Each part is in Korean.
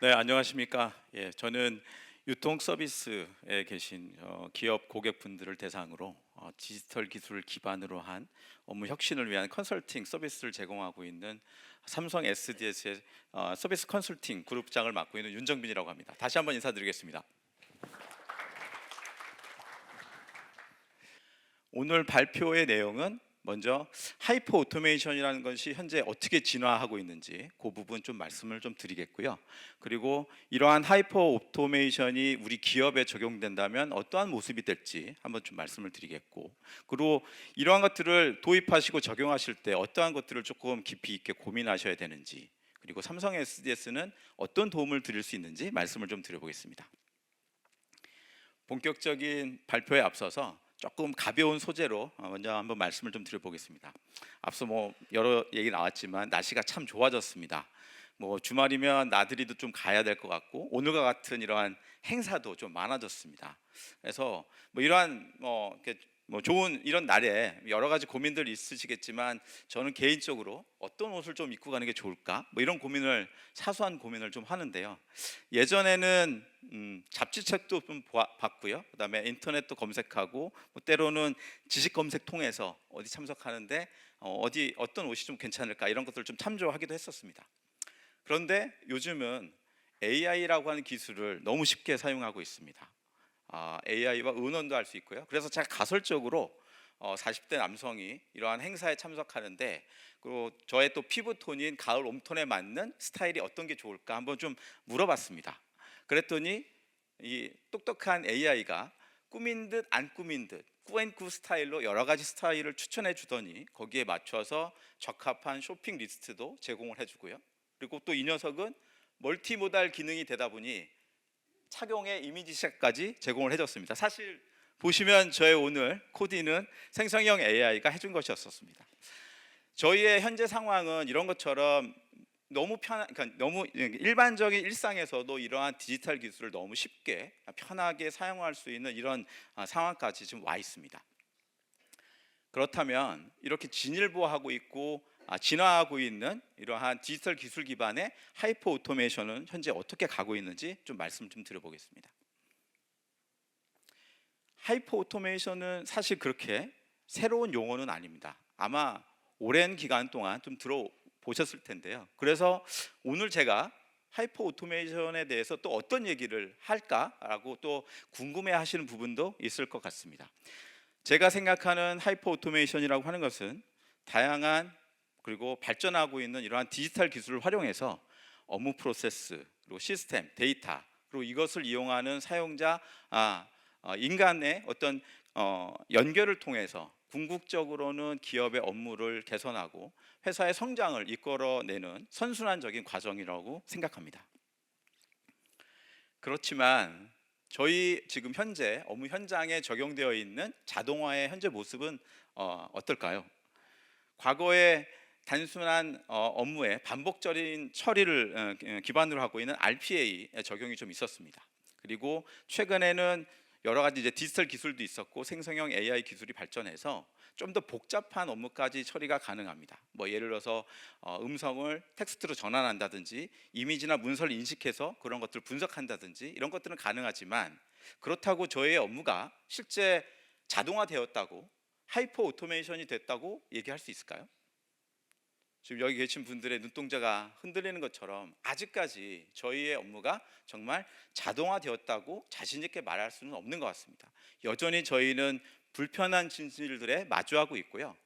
네, 안녕하십니까? 예, 저는 유통 서비스에 계신 어, 기업 고객분들을 대상으로 어, 디지털 기술을 기반으로 한 업무 혁신을 위한 컨설팅 서비스를 제공하고 있는 삼성 SDS의 어, 서비스 컨설팅 그룹장을 맡고 있는 윤정빈이라고 합니다. 다시 한번 인사드리겠습니다. 오늘 발표의 내용은 먼저 하이퍼 오토메이션이라는 것이 현재 어떻게 진화하고 있는지 그 부분 좀 말씀을 좀 드리겠고요. 그리고 이러한 하이퍼 오토메이션이 우리 기업에 적용된다면 어떠한 모습이 될지 한번 좀 말씀을 드리겠고 그리고 이러한 것들을 도입하시고 적용하실 때 어떠한 것들을 조금 깊이 있게 고민하셔야 되는지 그리고 삼성 SDS는 어떤 도움을 드릴 수 있는지 말씀을 좀 드려보겠습니다. 본격적인 발표에 앞서서 조금 가벼운 소재로 어, 먼저 한번 말씀을 좀 드려보겠습니다. 앞서 뭐 여러 얘기 나왔지만 날씨가 참 좋아졌습니다. 뭐 주말이면 나들이도 좀 가야 될 것 같고 오늘과 같은 이러한 행사도 좀 많아졌습니다. 그래서 뭐 이러한 뭐, 뭐 좋은 이런 날에 여러 가지 고민들 있으시겠지만 저는 개인적으로 어떤 옷을 좀 입고 가는 게 좋을까 뭐 이런 고민을 사소한 고민을 좀 하는데요. 예전에는 음, 잡지책도 좀 보아, 봤고요. 그다음에 인터넷도 검색하고 뭐 때로는 지식 검색 통해서 어디 참석하는데 어, 어디 어떤 옷이 좀 괜찮을까 이런 것들을 좀 참조하기도 했었습니다. 그런데 요즘은 AI라고 하는 기술을 너무 쉽게 사용하고 있습니다. 아, AI와 의논도 할 수 있고요. 그래서 제가 가설적으로 어, 40대 남성이 이러한 행사에 참석하는데 그리고 저의 또 피부 톤인 가을 웜톤에 맞는 스타일이 어떤 게 좋을까 한번 좀 물어봤습니다. 그랬더니 이 똑똑한 AI가 꾸민 듯 안 꾸민 듯 꾸앤꾸 스타일로 여러 가지 스타일을 추천해 주더니 거기에 맞춰서 적합한 쇼핑 리스트도 제공을 해주고요. 그리고 또 이 녀석은 멀티모달 기능이 되다 보니 착용의 이미지샷까지 제공을 해줬습니다. 사실 보시면 저의 오늘 코디는 생성형 AI가 해준 것이었었습니다. 저희의 현재 상황은 이런 것처럼 너무 편, 그러니까 너무 일반적인 일상에서도 이러한 디지털 기술을 너무 쉽게 편하게 사용할 수 있는 이런 아, 상황까지 지금 와 있습니다. 그렇다면 이렇게 진일보하고 있고 아, 진화하고 있는 이러한 디지털 기술 기반의 하이퍼 오토메이션은 현재 어떻게 가고 있는지 좀 말씀 좀 드려보겠습니다. 하이퍼 오토메이션은 사실 그렇게 새로운 용어는 아닙니다. 아마 오랜 기간 동안 좀 들어보셨을 텐데요. 그래서 오늘 제가 하이퍼 오토메이션에 대해서 또 어떤 얘기를 할까라고 또 궁금해 하시는 부분도 있을 것 같습니다. 제가 생각하는 하이퍼 오토메이션이라고 하는 것은 다양한 그리고 발전하고 있는 이러한 디지털 기술을 활용해서 업무 프로세스 그리고 시스템 데이터 그리고 이것을 이용하는 사용자 아, 어, 인간의 어떤 어, 연결을 통해서 궁극적으로는 기업의 업무를 개선하고 회사의 성장을 이끌어내는 선순환적인 과정이라고 생각합니다. 그렇지만 저희 지금 현재 업무 현장에 적용되어 있는 자동화의 현재 모습은 어, 어떨까요? 과거에 단순한 어, 업무에 반복적인 처리를 어, 기반으로 하고 있는 RPA 적용이 좀 있었습니다. 그리고 최근에는 여러 가지 이제 디지털 기술도 있었고 생성형 AI 기술이 발전해서 좀 더 복잡한 업무까지 처리가 가능합니다. 뭐 예를 들어서 어, 음성을 텍스트로 전환한다든지 이미지나 문서를 인식해서 그런 것들을 분석한다든지 이런 것들은 가능하지만 그렇다고 저의 업무가 실제 자동화되었다고 하이퍼 오토메이션이 됐다고 얘기할 수 있을까요? 지금 여기 계신 분들의 눈동자가 흔들리는 것처럼 아직까지 저희의 업무가 정말 자동화되었다고 자신 있게 말할 수는 없는 것 같습니다. 여전히 저희는 불편한 진실들에 마주하고 있고요.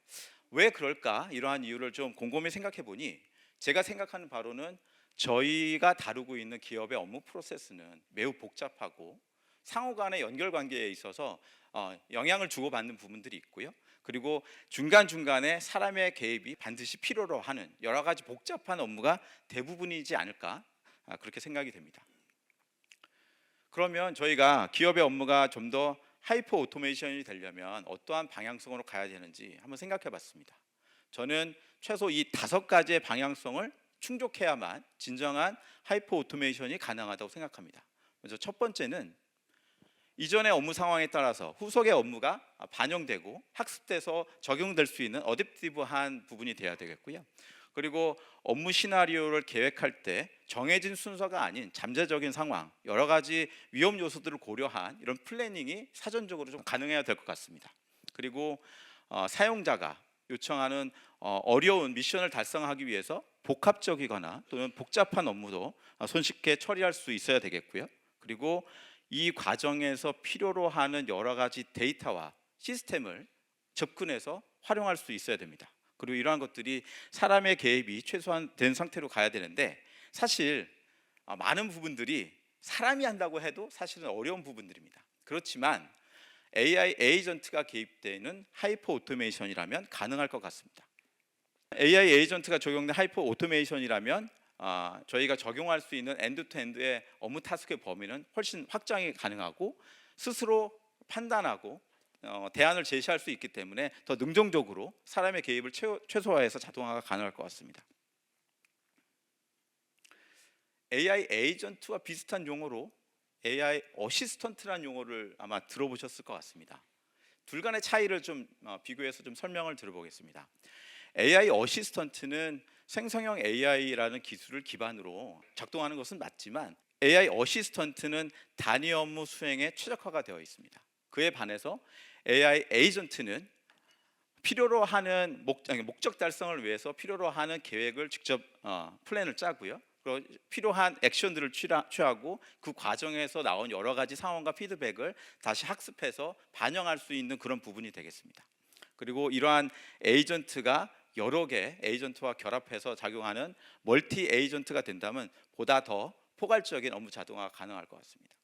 왜 그럴까? 이러한 이유를 좀 곰곰이 생각해 보니 제가 생각하는 바로는 저희가 다루고 있는 기업의 업무 프로세스는 매우 복잡하고 상호 간의 연결 관계에 있어서 어, 영향을 주고받는 부분들이 있고요. 그리고 중간중간에 사람의 개입이 반드시 필요로 하는 여러 가지 복잡한 업무가 대부분이지 않을까 아, 그렇게 생각이 됩니다. 그러면 저희가 기업의 업무가 좀 더 하이퍼 오토메이션이 되려면 어떠한 방향성으로 가야 되는지 한번 생각해 봤습니다. 저는 최소 이 다섯 가지의 방향성을 충족해야만 진정한 하이퍼 오토메이션이 가능하다고 생각합니다. 먼저 첫 번째는 이전의 업무 상황에 따라서 후속의 업무가 반영되고 학습돼서 적용될 수 있는 어댑티브한 부분이 돼야 되겠고요. 그리고 업무 시나리오를 계획할 때 정해진 순서가 아닌 잠재적인 상황, 여러 가지 위험 요소들을 고려한 이런 플래닝이 사전적으로 좀 가능해야 될 것 같습니다. 그리고 어, 사용자가 요청하는 어, 어려운 미션을 달성하기 위해서 복합적이거나 또는 복잡한 업무도 어, 손쉽게 처리할 수 있어야 되겠고요. 그리고 이 과정에서 필요로 하는 여러 가지 데이터와 시스템을 접근해서 활용할 수 있어야 됩니다. 그리고 이러한 것들이 사람의 개입이 최소한 된 상태로 가야 되는데 사실 아, 많은 부분들이 사람이 한다고 해도 사실은 어려운 부분들입니다. 그렇지만 AI 에이전트가 개입되는 하이퍼 오토메이션이라면 가능할 것 같습니다. AI 에이전트가 적용된 하이퍼 오토메이션이라면 아, 저희가 적용할 수 있는 엔드투엔드의 업무 타스크의 범위는 훨씬 확장이 가능하고 스스로 판단하고 어, 대안을 제시할 수 있기 때문에 더 능동적으로 사람의 개입을 최, 최소화해서 자동화가 가능할 것 같습니다. AI 에이전트와 비슷한 용어로 AI 어시스턴트라는 용어를 아마 들어보셨을 것 같습니다. 둘 간의 차이를 좀 어, 비교해서 좀 설명을 들어보겠습니다. AI 어시스턴트는 생성형 AI라는 기술을 기반으로 작동하는 것은 맞지만 AI 어시스턴트는 단위 업무 수행에 최적화가 되어 있습니다. 그에 반해서 AI 에이전트는 필요로 하는 목, 목적 달성을 위해서 필요로 하는 계획을 직접 어, 플랜을 짜고요. 그리고 필요한 액션들을 취하, 취하고 그 과정에서 나온 여러 가지 상황과 피드백을 다시 학습해서 반영할 수 있는 그런 부분이 되겠습니다. 그리고 이러한 에이전트가 여러 개 에이전트와 결합해서 작용하는 멀티 에이전트가 된다면 보다 더 포괄적인 업무 자동화가 가능할 것 같습니다.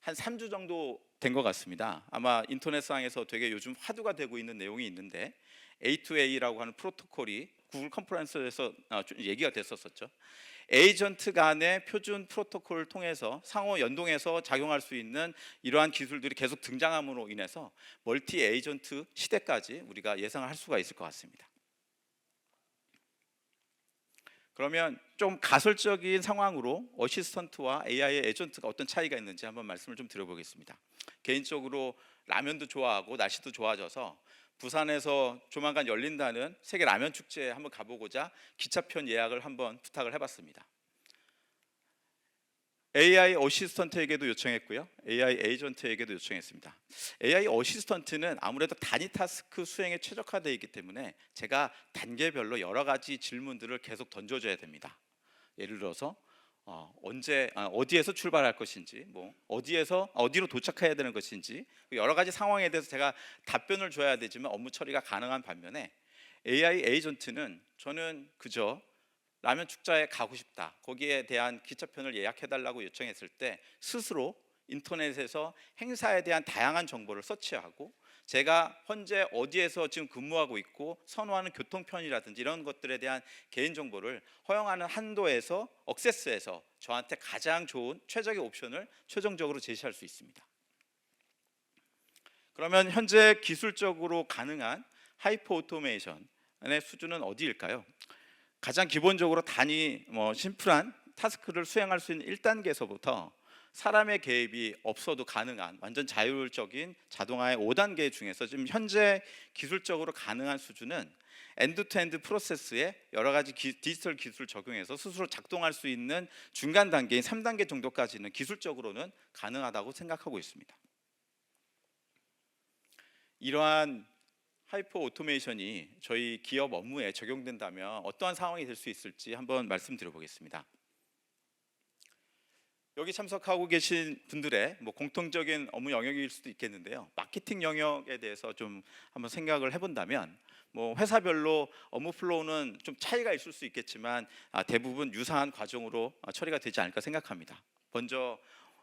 한 3주 정도 된 것 같습니다. 아마 인터넷상에서 되게 요즘 화두가 되고 있는 내용이 있는데 A2A라고 하는 프로토콜이 구글 컨퍼런스에서 어, 좀 얘기가 됐었었죠. 에이전트 간의 표준 프로토콜을 통해서 상호 연동해서 작용할 수 있는 이러한 기술들이 계속 등장함으로 인해서 멀티 에이전트 시대까지 우리가 예상을 할 수가 있을 것 같습니다. 그러면 좀 가설적인 상황으로 어시스턴트와 AI의 에이전트가 어떤 차이가 있는지 한번 말씀을 좀 드려보겠습니다. 개인적으로 라면도 좋아하고 날씨도 좋아져서 부산에서 조만간 열린다는 세계 라면 축제에 한번 가보고자 기차편 예약을 한번 부탁을 해봤습니다. AI 어시스턴트에게도 요청했고요. AI 에이전트에게도 요청했습니다. AI 어시스턴트는 아무래도 단위 타스크 수행에 최적화되어 있기 때문에 제가 단계별로 여러 가지 질문들을 계속 던져줘야 됩니다. 예를 들어서 어, 언제 아, 어디에서 출발할 것인지, 뭐 어디에서 어디로 도착해야 되는 것인지 여러 가지 상황에 대해서 제가 답변을 줘야 되지만 업무 처리가 가능한 반면에 AI 에이전트는 저는 그저 라면 축제에 가고 싶다. 거기에 대한 기차편을 예약해 달라고 요청했을 때 스스로 인터넷에서 행사에 대한 다양한 정보를 서치하고 제가 현재 어디에서 지금 근무하고 있고 선호하는 교통편이라든지 이런 것들에 대한 개인 정보를 허용하는 한도에서 억세스해서 저한테 가장 좋은 최적의 옵션을 최종적으로 제시할 수 있습니다. 그러면 현재 기술적으로 가능한 하이퍼 오토메이션의 수준은 어디일까요? 가장 기본적으로 단위 뭐 심플한 타스크를 수행할 수 있는 1단계에서부터 사람의 개입이 없어도 가능한 완전 자율적인 자동화의 5단계 중에서 지금 현재 기술적으로 가능한 수준은 엔드투엔드 프로세스에 여러 가지 기, 디지털 기술 적용해서 스스로 작동할 수 있는 중간 단계인 3단계 정도까지는 기술적으로는 가능하다고 생각하고 있습니다. 이러한 하이퍼 오토메이션이 저희 기업 업무에 적용된다면 어떠한 상황이 될 수 있을지 한번 말씀드려 보겠습니다. 여기 참석하고 계신 분들의 뭐 공통적인 업무 영역일 수도 있겠는데요. 마케팅 영역에 대해서 좀 한번 생각을 해본다면 뭐 회사별로 업무 플로우는 좀 차이가 있을 수 있겠지만 아, 대부분 유사한 과정으로 어, 처리가 되지 않을까 생각합니다. 먼저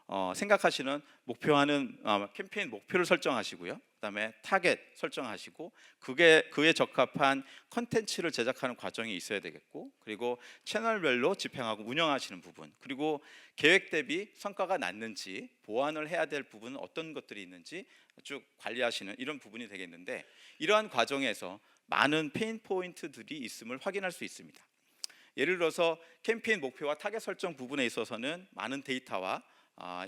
어, 생각하시는 목표하는 어, 캠페인 목표를 설정하시고요. 그다음에 타겟 설정하시고 그게 그에 적합한 컨텐츠를 제작하는 과정이 있어야 되겠고 그리고 채널별로 집행하고 운영하시는 부분 그리고 계획 대비 성과가 났는지 보완을 해야 될 부분은 어떤 것들이 있는지 쭉 관리하시는 이런 부분이 되겠는데 이러한 과정에서 많은 페인 포인트들이 있음을 확인할 수 있습니다. 예를 들어서 캠페인 목표와 타겟 설정 부분에 있어서는 많은 데이터와 아,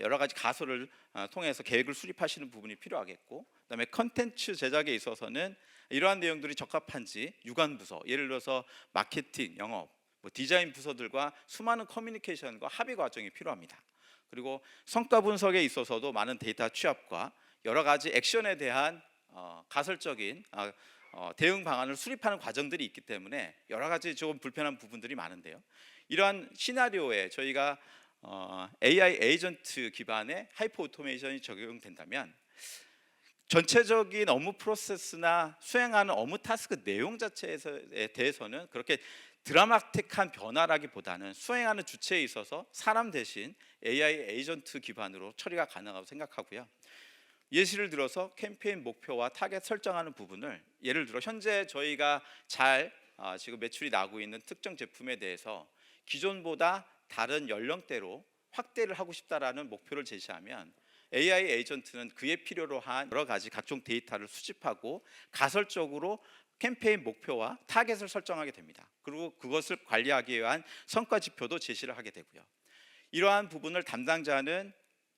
여러 가지 가설을 아, 통해서 계획을 수립하시는 부분이 필요하겠고 그다음에 컨텐츠 제작에 있어서는 이러한 내용들이 적합한지 유관 부서, 예를 들어서 마케팅, 영업, 뭐 디자인 부서들과 수많은 커뮤니케이션과 합의 과정이 필요합니다. 그리고 성과 분석에 있어서도 많은 데이터 취합과 여러 가지 액션에 대한 어, 가설적인 아, 어, 대응 방안을 수립하는 과정들이 있기 때문에 여러 가지 조금 불편한 부분들이 많은데요. 이러한 시나리오에 저희가 어, AI 에이전트 기반의 하이퍼 오토메이션이 적용된다면 전체적인 업무 프로세스나 수행하는 업무 타스크 내용 자체에 대해서는 그렇게 드라마틱한 변화라기보다는 수행하는 주체에 있어서 사람 대신 AI 에이전트 기반으로 처리가 가능하다고 생각하고요. 예시를 들어서 캠페인 목표와 타겟 설정하는 부분을 예를 들어 현재 저희가 잘 아, 지금 매출이 나고 있는 특정 제품에 대해서 기존보다 다른 연령대로 확대를 하고 싶다라는 목표를 제시하면 AI 에이전트는 그에 필요로 한 여러 가지 각종 데이터를 수집하고 가설적으로 캠페인 목표와 타겟을 설정하게 됩니다. 그리고 그것을 관리하기 위한 성과 지표도 제시를 하게 되고요. 이러한 부분을 담당자는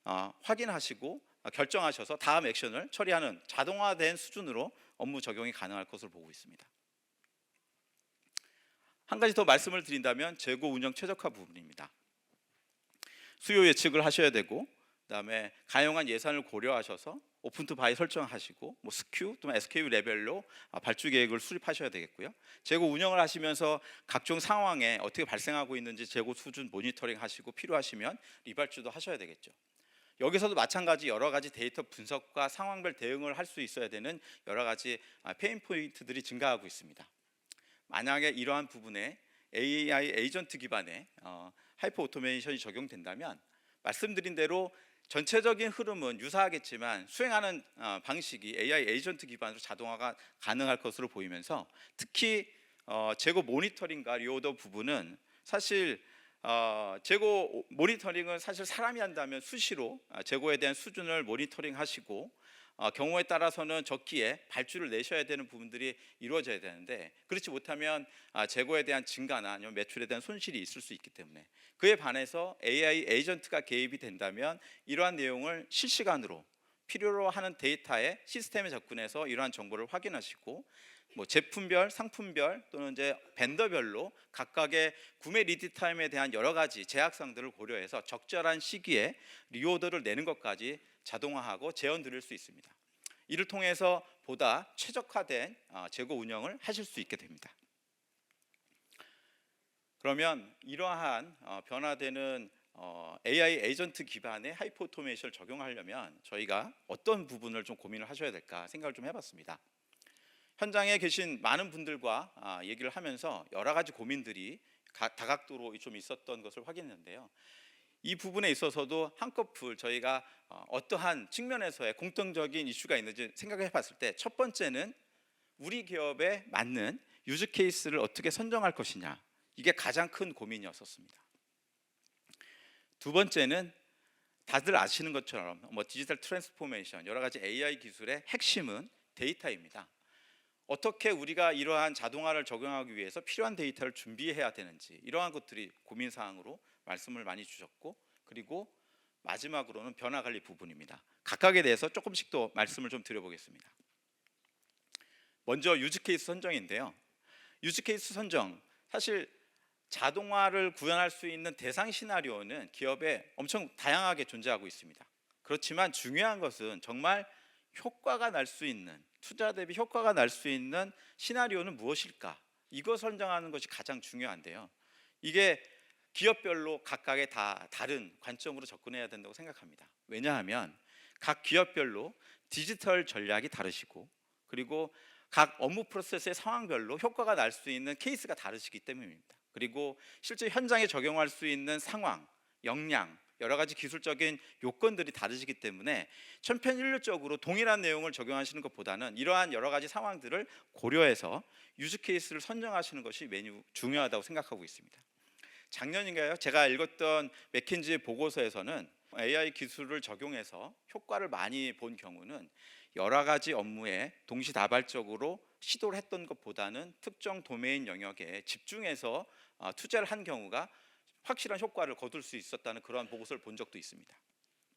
어, 확인하시고 어, 결정하셔서 다음 액션을 처리하는 자동화된 수준으로 업무 적용이 가능할 것으로 보고 있습니다. 한 가지 더 말씀을 드린다면 재고 운영 최적화 부분입니다. 수요 예측을 하셔야 되고 그다음에 가용한 예산을 고려하셔서 오픈 투 바이 설정하시고 뭐 스큐 또는 SKU 레벨로 아, 발주 계획을 수립하셔야 되겠고요. 재고 운영을 하시면서 각종 상황에 어떻게 발생하고 있는지 재고 수준 모니터링 하시고 필요하시면 리발주도 하셔야 되겠죠. 여기서도 마찬가지 여러 가지 데이터 분석과 상황별 대응을 할 수 있어야 되는 여러 가지 아, 페인 포인트들이 증가하고 있습니다. 만약에 이러한 부분에 AI 에이전트 기반의 어, 하이퍼 오토메이션이 적용된다면 말씀드린 대로 전체적인 흐름은 유사하겠지만 수행하는 어, 방식이 AI 에이전트 기반으로 자동화가 가능할 것으로 보이면서 특히 어, 재고 모니터링과 리오더 부분은 사실 어, 재고 모니터링은 사실 사람이 한다면 수시로 아, 재고에 대한 수준을 모니터링 하시고 어, 경우에 따라서는 적기에 발주를 내셔야 되는 부분들이 이루어져야 되는데 그렇지 못하면 아, 재고에 대한 증가나 아니면 매출에 대한 손실이 있을 수 있기 때문에 그에 반해서 AI 에이전트가 개입이 된다면 이러한 내용을 실시간으로 필요로 하는 데이터에 시스템에 접근해서 이러한 정보를 확인하시고 뭐 제품별, 상품별 또는 이제 벤더별로 각각의 구매 리드 타임에 대한 여러 가지 제약상들을 고려해서 적절한 시기에 리오더를 내는 것까지 자동화하고 제언 드릴 수 있습니다. 이를 통해서 보다 최적화된 어, 재고 운영을 하실 수 있게 됩니다. 그러면 이러한 어, 변화되는 어, AI 에이전트 기반의 하이퍼 오토메이션을 적용하려면 저희가 어떤 부분을 좀 고민을 하셔야 될까 생각을 좀 해봤습니다. 현장에 계신 많은 분들과 아, 얘기를 하면서 여러 가지 고민들이 가- 다각도로 좀 있었던 것을 확인했는데요. 이 부분에 있어서도 한꺼풀 저희가 어, 어떠한 측면에서의 공통적인 이슈가 있는지 생각해 봤을 때 첫 번째는 우리 기업에 맞는 유즈 케이스를 어떻게 선정할 것이냐 이게 가장 큰 고민이었었습니다. 두 번째는 다들 아시는 것처럼 뭐 디지털 트랜스포메이션 여러 가지 AI 기술의 핵심은 데이터입니다. 어떻게 우리가 이러한 자동화를 적용하기 위해서 필요한 데이터를 준비해야 되는지 이러한 것들이 고민 사항으로 말씀을 많이 주셨고 그리고 마지막으로는 변화 관리 부분입니다. 각각에 대해서 조금씩 더 말씀을 좀 드려보겠습니다. 먼저 유즈 케이스 선정인데요. 유즈 케이스 선정 사실 자동화를 구현할 수 있는 대상 시나리오는 기업에 엄청 다양하게 존재하고 있습니다. 그렇지만 중요한 것은 정말 효과가 날 수 있는 투자 대비 효과가 날 수 있는 시나리오는 무엇일까? 이거 선정하는 것이 가장 중요한데요. 이게 기업별로 각각의 다 다른 관점으로 접근해야 된다고 생각합니다. 왜냐하면 각 기업별로 디지털 전략이 다르시고 그리고 각 업무 프로세스의 상황별로 효과가 날 수 있는 케이스가 다르시기 때문입니다. 그리고 실제 현장에 적용할 수 있는 상황, 역량, 여러 가지 기술적인 요건들이 다르시기 때문에 천편일률적으로 동일한 내용을 적용하시는 것보다는 이러한 여러 가지 상황들을 고려해서 유즈 케이스를 선정하시는 것이 매우 중요하다고 생각하고 있습니다. 작년인가요? 제가 읽었던 맥킨지 보고서에서는 AI 기술을 적용해서 효과를 많이 본 경우는 여러 가지 업무에 동시다발적으로 시도를 했던 것보다는 특정 도메인 영역에 집중해서 어, 투자를 한 경우가 확실한 효과를 거둘 수 있었다는 그러한 보고서를 본 적도 있습니다.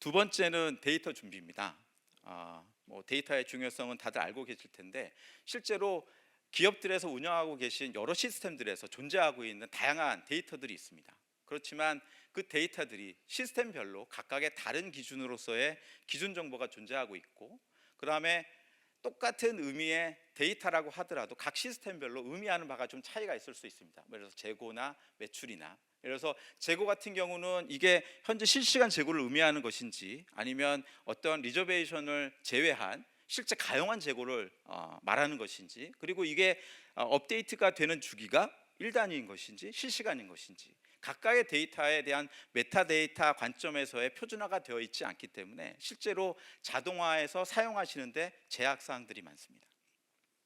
두 번째는 데이터 준비입니다. 아, 뭐 데이터의 중요성은 다들 알고 계실 텐데 실제로 기업들에서 운영하고 계신 여러 시스템들에서 존재하고 있는 다양한 데이터들이 있습니다. 그렇지만 그 데이터들이 시스템별로 각각의 다른 기준으로서의 기준 정보가 존재하고 있고 그다음에 똑같은 의미의 데이터라고 하더라도 각 시스템별로 의미하는 바가 좀 차이가 있을 수 있습니다. 예를 들어서 재고나 매출이나 예를 들어서 재고 같은 경우는 이게 현재 실시간 재고를 의미하는 것인지 아니면 어떤 리저베이션을 제외한 실제 가용한 재고를 어, 말하는 것인지 그리고 이게 어, 업데이트가 되는 주기가 1단위인 것인지 실시간인 것인지 각각의 데이터에 대한 메타데이터 관점에서의 표준화가 되어 있지 않기 때문에 실제로 자동화해서 사용하시는데 제약 사항들이 많습니다.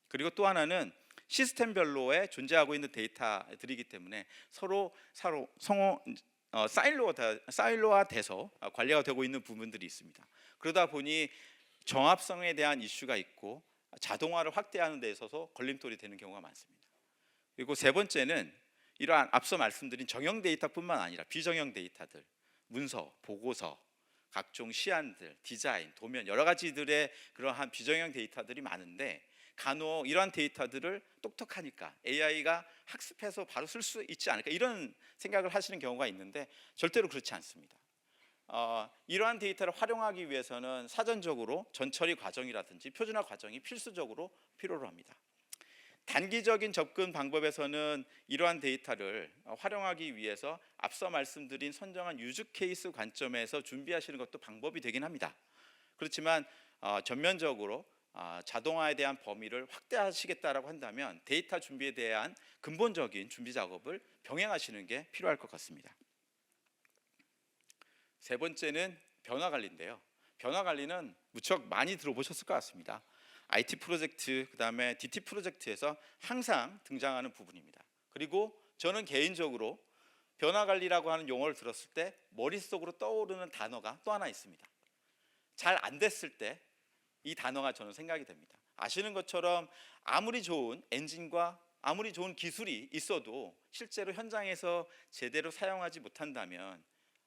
그리고 또 하나는 시스템별로에 존재하고 있는 데이터들이기 때문에 서로 서로 성호 어, 사일로가 사일로화 돼서 관리가 되고 있는 부분들이 있습니다. 그러다 보니 정합성에 대한 이슈가 있고 자동화를 확대하는 데 있어서 걸림돌이 되는 경우가 많습니다. 그리고 세 번째는 이러한 앞서 말씀드린 정형 데이터뿐만 아니라 비정형 데이터들, 문서, 보고서, 각종 시안들, 디자인, 도면 여러 가지들의 그러한 비정형 데이터들이 많은데 간혹 이러한 데이터들을 똑똑하니까 AI가 학습해서 바로 쓸 수 있지 않을까 이런 생각을 하시는 경우가 있는데 절대로 그렇지 않습니다. 어, 이러한 데이터를 활용하기 위해서는 사전적으로 전처리 과정이라든지 표준화 과정이 필수적으로 필요로 합니다. 단기적인 접근 방법에서는 이러한 데이터를 활용하기 위해서 앞서 말씀드린 선정한 유즈 케이스 관점에서 준비하시는 것도 방법이 되긴 합니다. 그렇지만 어, 전면적으로 어, 자동화에 대한 범위를 확대하시겠다라고 한다면 데이터 준비에 대한 근본적인 준비 작업을 병행하시는 게 필요할 것 같습니다. 세 번째는 변화 관리인데요. 변화 관리는 무척 많이 들어보셨을 것 같습니다. IT 프로젝트 그다음에 DT 프로젝트에서 항상 등장하는 부분입니다. 그리고 저는 개인적으로 변화 관리라고 하는 용어를 들었을 때 머릿속으로 떠오르는 단어가 또 하나 있습니다. 잘 안 됐을 때 이 단어가 저는 생각이 됩니다. 아시는 것처럼 아무리 좋은 엔진과 아무리 좋은 기술이 있어도 실제로 현장에서 제대로 사용하지 못한다면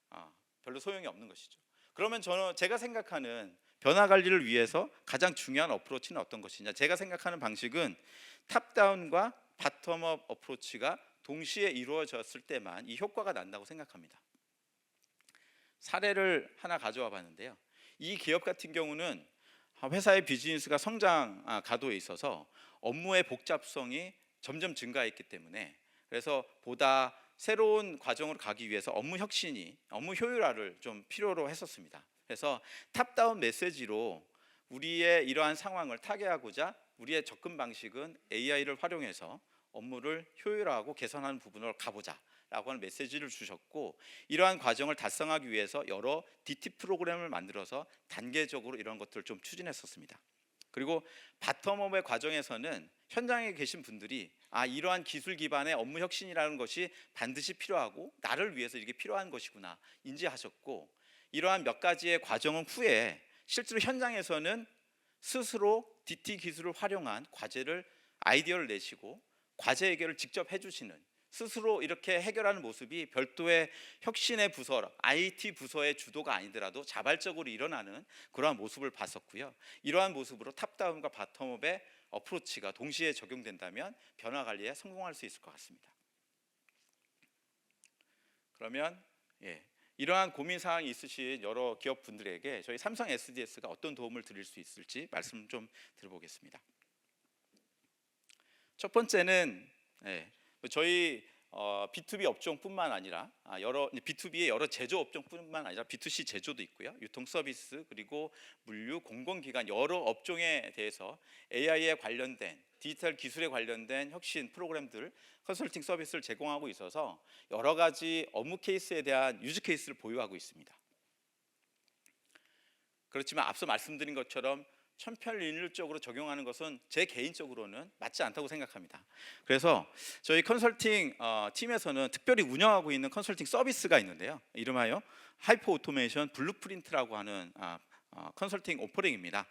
아, 별로 소용이 없는 것이죠. 그러면 저는 제가 생각하는 변화 관리를 위해서 가장 중요한 어프로치는 어떤 것이냐? 제가 생각하는 방식은 탑다운과 바텀업 어프로치가 동시에 이루어졌을 때만 이 효과가 난다고 생각합니다. 사례를 하나 가져와 봤는데요. 이 기업 같은 경우는 회사의 비즈니스가 성장 아, 가도에 있어서 업무의 복잡성이 점점 증가했기 때문에 그래서 보다 새로운 과정으로 가기 위해서 업무 혁신이 업무 효율화를 좀 필요로 했었습니다. 그래서 탑다운 메시지로 우리의 이러한 상황을 타개하고자 우리의 접근 방식은 AI를 활용해서 업무를 효율화하고 개선하는 부분으로 가보자 라고 하는 메시지를 주셨고 이러한 과정을 달성하기 위해서 여러 DT 프로그램을 만들어서 단계적으로 이런 것들을 좀 추진했었습니다. 그리고 바텀업의 과정에서는 현장에 계신 분들이 아 이러한 기술 기반의 업무 혁신이라는 것이 반드시 필요하고 나를 위해서 이게 필요한 것이구나 인지하셨고 이러한 몇 가지의 과정은 후에 실제로 현장에서는 스스로 DT 기술을 활용한 과제를 아이디어를 내시고 과제 해결을 직접 해주시는 스스로 이렇게 해결하는 모습이 별도의 혁신의 부서, IT 부서의 주도가 아니더라도 자발적으로 일어나는 그러한 모습을 봤었고요. 이러한 모습으로 탑다운과 바텀업의 어프로치가 동시에 적용된다면 변화 관리에 성공할 수 있을 것 같습니다. 그러면 예, 이러한 고민 사항이 있으신 여러 기업 분들에게 저희 삼성 SDS가 어떤 도움을 드릴 수 있을지 말씀 좀 드려보겠습니다. 첫 번째는 예, 저희 어, B2B 업종뿐만 아니라 아, 여러 B2B의 여러 제조 업종뿐만 아니라 B2C 제조도 있고요. 유통 서비스 그리고 물류 공공기관 여러 업종에 대해서 AI에 관련된 디지털 기술에 관련된 혁신 프로그램들 컨설팅 서비스를 제공하고 있어서 여러 가지 업무 케이스에 대한 유즈 케이스를 보유하고 있습니다. 그렇지만 앞서 말씀드린 것처럼 천편일률적으로 적용하는 것은 제 개인적으로는 맞지 않다고 생각합니다. 그래서 저희 컨설팅 어, 팀에서는 특별히 운영하고 있는 컨설팅 서비스가 있는데요. 이름하여 하이퍼 오토메이션 블루프린트라고 하는 아, 어, 컨설팅 오퍼링입니다.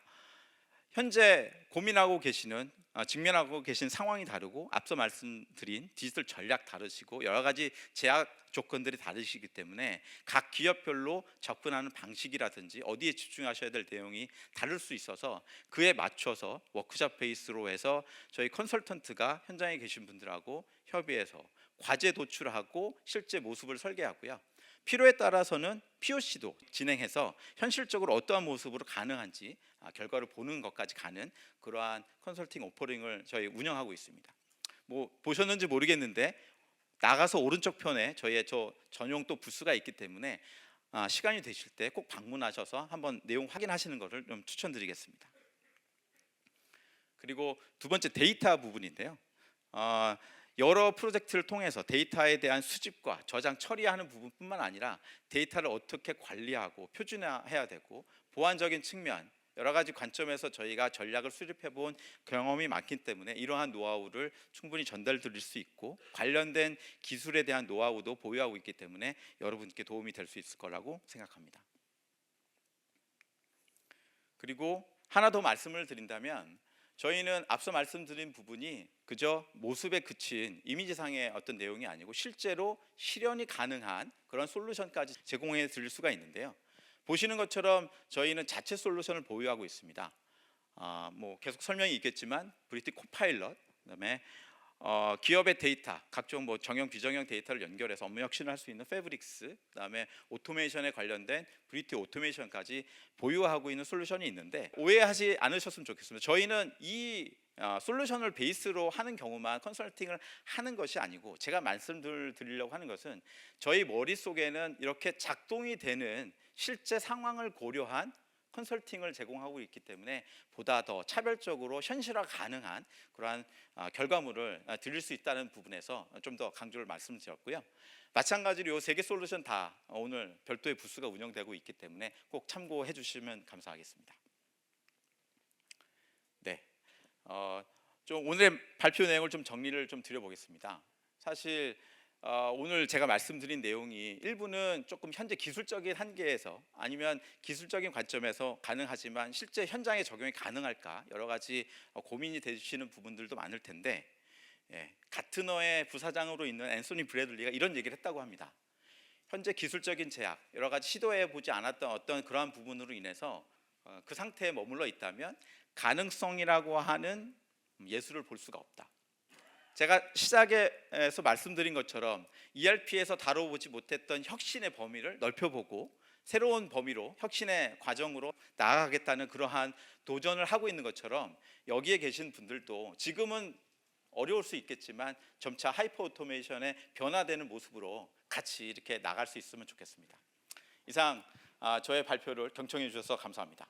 현재 고민하고 계시는 어, 직면하고 계신 상황이 다르고 앞서 말씀드린 디지털 전략 다르시고 여러 가지 제약 조건들이 다르시기 때문에 각 기업별로 접근하는 방식이라든지 어디에 집중하셔야 될 내용이 다를 수 있어서 그에 맞춰서 워크숍 베이스로 해서 저희 컨설턴트가 현장에 계신 분들하고 협의해서 과제 도출하고 실제 모습을 설계하고요. 필요에 따라서는 POC도 진행해서 현실적으로 어떠한 모습으로 가능한지 아, 결과를 보는 것까지 가는 그러한 컨설팅 오퍼링을 저희 운영하고 있습니다. 뭐 보셨는지 모르겠는데 나가서 오른쪽 편에 저희의 저 전용 또 부스가 있기 때문에 아, 시간이 되실 때 꼭 방문하셔서 한번 내용 확인하시는 것을 좀 추천드리겠습니다. 그리고 두 번째 데이터 부분인데요. 어, 여러 프로젝트를 통해서 데이터에 대한 수집과 저장 처리하는 부분뿐만 아니라 데이터를 어떻게 관리하고 표준화해야 되고 보안적인 측면 여러 가지 관점에서 저희가 전략을 수립해 본 경험이 많기 때문에 이러한 노하우를 충분히 전달 드릴 수 있고 관련된 기술에 대한 노하우도 보유하고 있기 때문에 여러분께 도움이 될 수 있을 거라고 생각합니다. 그리고 하나 더 말씀을 드린다면 저희는 앞서 말씀드린 부분이 그저 모습에 그친 이미지상의 어떤 내용이 아니고 실제로 실현이 가능한 그런 솔루션까지 제공해 드릴 수가 있는데요. 보시는 것처럼 저희는 자체 솔루션을 보유하고 있습니다. 아, 뭐 계속 설명이 있겠지만 브리티 코파일럿 그다음에 어, 기업의 데이터, 각종 뭐 정형 비정형 데이터를 연결해서 업무 혁신을 할 수 있는 패브릭스, 그다음에 오토메이션에 관련된 브리티 오토메이션까지 보유하고 있는 솔루션이 있는데 오해하지 않으셨으면 좋겠습니다. 저희는 이 어, 솔루션을 베이스로 하는 경우만 컨설팅을 하는 것이 아니고 제가 말씀드리려고 하는 것은 저희 머릿속에는 이렇게 작동이 되는 실제 상황을 고려한 컨설팅을 제공하고 있기 때문에 보다 더 차별적으로 현실화 가능한 그러한 아, 결과물을 아, 드릴 수 있다는 부분에서 좀 더 강조를 말씀드렸고요. 마찬가지로 이 세 개 솔루션 다 오늘 별도의 부스가 운영되고 있기 때문에 꼭 참고해 주시면 감사하겠습니다. 네, 어, 좀 오늘의 발표 내용을 좀 정리를 좀 드려보겠습니다. 사실 어, 오늘 제가 말씀드린 내용이 일부는 조금 현재 기술적인 한계에서 아니면 기술적인 관점에서 가능하지만 실제 현장에 적용이 가능할까 여러 가지 어, 고민이 되시는 부분들도 많을 텐데 예, 가트너의 부사장으로 있는 앤소니 브래들리가 이런 얘기를 했다고 합니다. 현재 기술적인 제약 여러 가지 시도해 보지 않았던 어떤 그러한 부분으로 인해서 어, 그 상태에 머물러 있다면 가능성이라고 하는 예술을 볼 수가 없다. 제가 시작에서 말씀드린 것처럼 ERP에서 다뤄보지 못했던 혁신의 범위를 넓혀보고 새로운 범위로 혁신의 과정으로 나아가겠다는 그러한 도전을 하고 있는 것처럼 여기에 계신 분들도 지금은 어려울 수 있겠지만 점차 하이퍼 오토메이션의 변화되는 모습으로 같이 이렇게 나갈 수 있으면 좋겠습니다. 이상 아, 저의 발표를 경청해 주셔서 감사합니다.